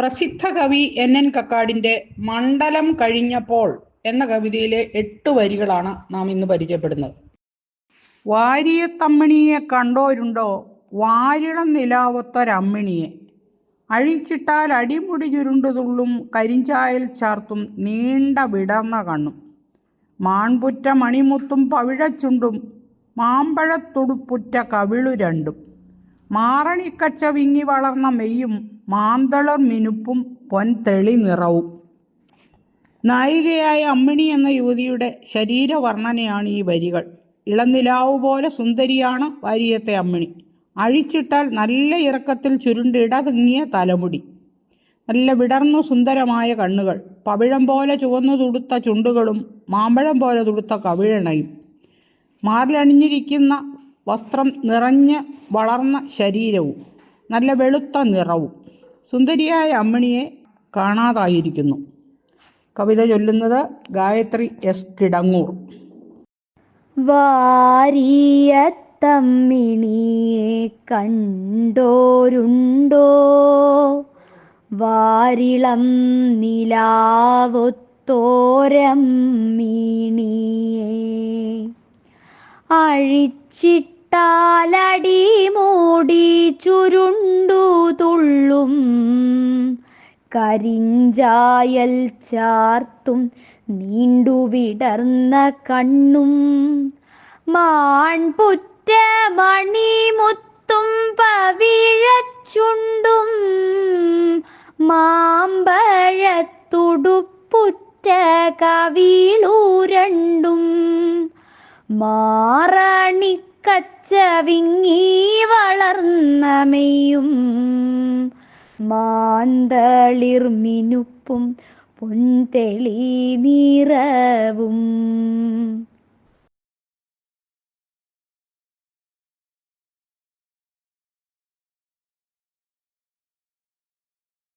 പ്രസിദ്ധ കവി N N കക്കാടിന്റെ മണ്ഡലം കഴിഞ്ഞപ്പോൾ എന്ന കവിതയിലെ എട്ട് വരികളാണ് നാം ഇന്ന് പരിചയപ്പെടുന്നത്. വാരിയത്തമ്മിണിയെ കണ്ടോരുണ്ടോ? വാരിളം നിലാവത്തൊരമ്മിണിയെ. അഴിച്ചിട്ടാൽ അടിമുടി ചുരുണ്ടുതുള്ളും കരിഞ്ചായൽ ചാർത്തും നീണ്ട വിടർന്ന കണ്ണും. മാൺപുറ്റ മണിമുത്തും പവിഴച്ചുണ്ടും മാമ്പഴത്തുടുപ്പുറ്റ കവിളു രണ്ടും. മാറണിക്കച്ച വിങ്ങി വളർന്ന മെയ്യും മാന്തളർ മിനുപ്പും പൊൻതെളി നിറവും. നായികയായ അമ്മിണി എന്ന യുവതിയുടെ ശരീരവർണനയാണ് ഈ വരികൾ. ഇളനിലാവ് പോലെ സുന്ദരിയാണ് വാരിയത്തെ അമ്മിണി. അഴിച്ചിട്ടാൽ നല്ല ഇറക്കത്തിൽ ചുരുണ്ട് ഇടതുങ്ങിയ തലമുടി. നല്ല വിടർന്ന സുന്ദരമായ കണ്ണുകൾ. പവിഴം പോലെ ചുവന്നു തുടുത്ത ചുണ്ടുകളും മാമ്പഴം പോലെ തുടുത്ത കവിഴണയും. മാറിലണിഞ്ഞിരിക്കുന്ന വസ്ത്രം നിറഞ്ഞ് വളർന്ന ശരീരവും നല്ല വെളുത്ത നിറവും സുന്ദരിയായ അമ്മിണിയെ കാണാതായിരിക്കുന്നു. കവിത ചൊല്ലുന്നത് ഗായത്രി എസ് കിടങ്ങൂർ. വാരിയത്തമ്മിണിയെ കണ്ടോരുണ്ടോ? വാരിളം നിലാവൊത്തോരമ്മീണിയെ അഴിച്ചിട്ടാലടി മൂടി ചുരുണ്ടു തുള്ളും. കരിഞ്ചായൽ ചാർത്തും നീണ്ടു വിടർന്ന കണ്ണും. മാൺപുറ്റ മണിമുത്തും പവിഴച്ചുണ്ടും. മാമ്പഴത്തുടുപ്പുറ്റ കവിളു രണ്ടും മാറണിക്കച്ച വിങ്ങി വളർന്ന മെയ്യും. മാന്തളിർ മിനുപ്പും പൊൻതെളി നിറവും.